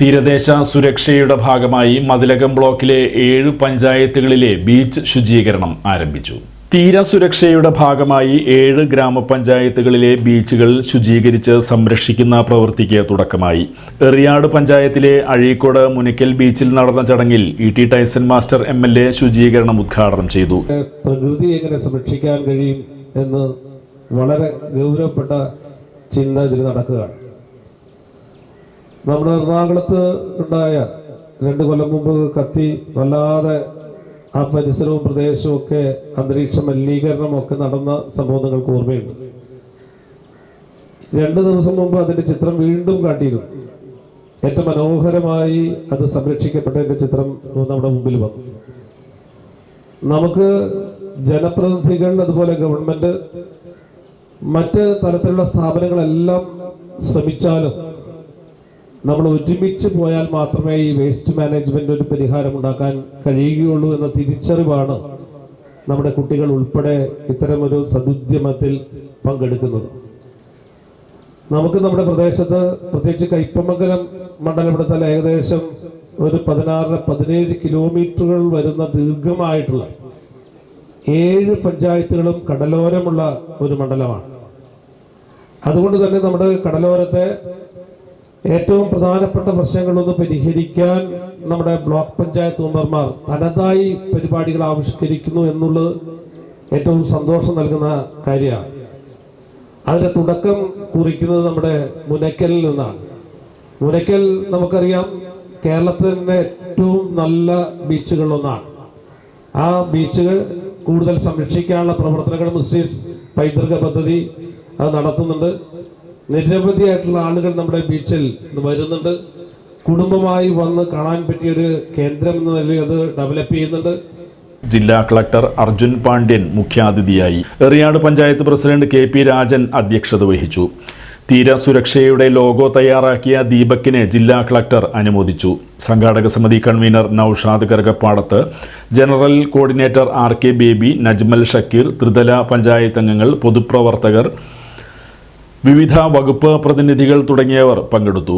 തീരദേശ സുരക്ഷയുടെ ഭാഗമായി മതിലകം ബ്ലോക്കിലെ ഏഴ് പഞ്ചായത്തുകളിലെ ബീച്ച് ശുചീകരണം ആരംഭിച്ചു. തീരസുരക്ഷയുടെ ഭാഗമായി ഏഴ് ഗ്രാമപഞ്ചായത്തുകളിലെ ബീച്ചുകൾ ശുചീകരിച്ച് സംരക്ഷിക്കുന്ന പ്രവൃത്തിക്ക് തുടക്കമായി. എറിയാട് പഞ്ചായത്തിലെ അഴീക്കോട് മുനിക്കൽ ബീച്ചിൽ നടന്ന ചടങ്ങിൽ E T Taison master M L A ശുചീകരണം ഉദ്ഘാടനം ചെയ്തു. പ്രകൃതി എങ്ങനെ സംരക്ഷിക്കാൻ കഴിയും എന്ന് വളരെ ഗൗരവപ്പെട്ട ചിന്ത ഇതിൽ നടക്കുകയാണ്. നമ്മുടെ എറണാകുളത്ത് ഉണ്ടായ രണ്ട് കൊല്ലം മുമ്പ് കത്തി വല്ലാതെ ആ പരിസരവും പ്രദേശവും ഒക്കെ അന്തരീക്ഷ മലിനീകരണം ഒക്കെ നടന്ന സംഭവം നിങ്ങൾക്ക് ഓർമ്മയുണ്ട്. രണ്ട് ദിവസം മുമ്പ് അതിന്റെ ചിത്രം വീണ്ടും കാട്ടിയിരുന്നു. ഏറ്റവും മനോഹരമായി അത് സംരക്ഷിക്കപ്പെട്ടതിന്റെ ചിത്രം നമ്മുടെ മുമ്പിൽ വന്നു. നമുക്ക് ജനപ്രതിനിധികൾ അതുപോലെ ഗവൺമെന്റ് മറ്റ് തരത്തിലുള്ള സ്ഥാപനങ്ങളെല്ലാം ശ്രമിച്ചാലും നമ്മൾ ഒരുമിച്ച് പോയാൽ മാത്രമേ ഈ വേസ്റ്റ് മാനേജ്മെന്റ് ഒരു പരിഹാരം ഉണ്ടാക്കാൻ കഴിയുകയുള്ളൂ എന്ന തിരിച്ചറിവാണ് നമ്മുടെ കുട്ടികൾ ഉൾപ്പെടെ ഇത്തരമൊരു സദുദ്യമത്തിൽ പങ്കെടുക്കുന്നത്. നമുക്ക് നമ്മുടെ പ്രദേശത്ത് പ്രത്യേകിച്ച് കയ്പമംഗലം മണ്ഡലപ്പെടുത്താൻ ഏകദേശം ഒരു പതിനാറ് പതിനേഴ് കിലോമീറ്ററുകൾ വരുന്ന ദീർഘമായിട്ടുള്ള ഏഴ് പഞ്ചായത്തുകളും കടലോരമുള്ള ഒരു മണ്ഡലമാണ്. അതുകൊണ്ട് തന്നെ നമ്മുടെ കടലോരത്തെ ഏറ്റവും പ്രധാനപ്പെട്ട പ്രശ്നങ്ങളൊന്ന് പരിഹരിക്കാൻ നമ്മുടെ ബ്ലോക്ക് പഞ്ചായത്ത് മെമ്പർമാർ തനതായി പരിപാടികൾ ആവിഷ്കരിക്കുന്നു എന്നുള്ളത് ഏറ്റവും സന്തോഷം നൽകുന്ന കാര്യമാണ്. അതിന്റെ തുടക്കം കുറിക്കുന്നത് നമ്മുടെ മുനക്കലിൽ നിന്നാണ്. മുനക്കൽ നമുക്കറിയാം കേരളത്തിന്റെ ഏറ്റവും നല്ല ബീച്ചുകളിലൊന്നാണ്. ആ ബീച്ചുകൾ കൂടുതൽ സംരക്ഷിക്കാനുള്ള പ്രവർത്തനങ്ങൾ മുസ്ലിംസ് പൈതൃക പദ്ധതി അത് നടത്തുന്നുണ്ട്. നിരവധിയായിട്ടുള്ള ആളുകൾ നമ്മുടെ ബീച്ചിൽ വരുന്നുണ്ട്. കുടുംബമായി വന്ന് കാണാൻ പറ്റിയ ഒരു കേന്ദ്രം എന്ന നിലയിൽ അത് ഡെവലപ്പ് ചെയ്യുന്നുണ്ട്. ജില്ലാ കളക്ടർ അർജുൻ പാണ്ഡ്യൻ മുഖ്യാതിഥിയായി Eriyad panchayat president K P Rajan അധ്യക്ഷത വഹിച്ചു. തീരസുരക്ഷയുടെ ലോഗോ തയ്യാറാക്കിയ ദീപക്കിനെ ജില്ലാ കളക്ടർ അനുമോദിച്ചു. സംഘാടക സമിതി convener Naushad Karakappadath general coordinator R K Baby Najmal Shakeer ത്രിതല പഞ്ചായത്ത് അംഗങ്ങൾ പൊതുപ്രവർത്തകർ വിവിധ വകുപ്പ് പ്രതിനിധികൾ തുടങ്ങിയവർ പങ്കെടുത്തു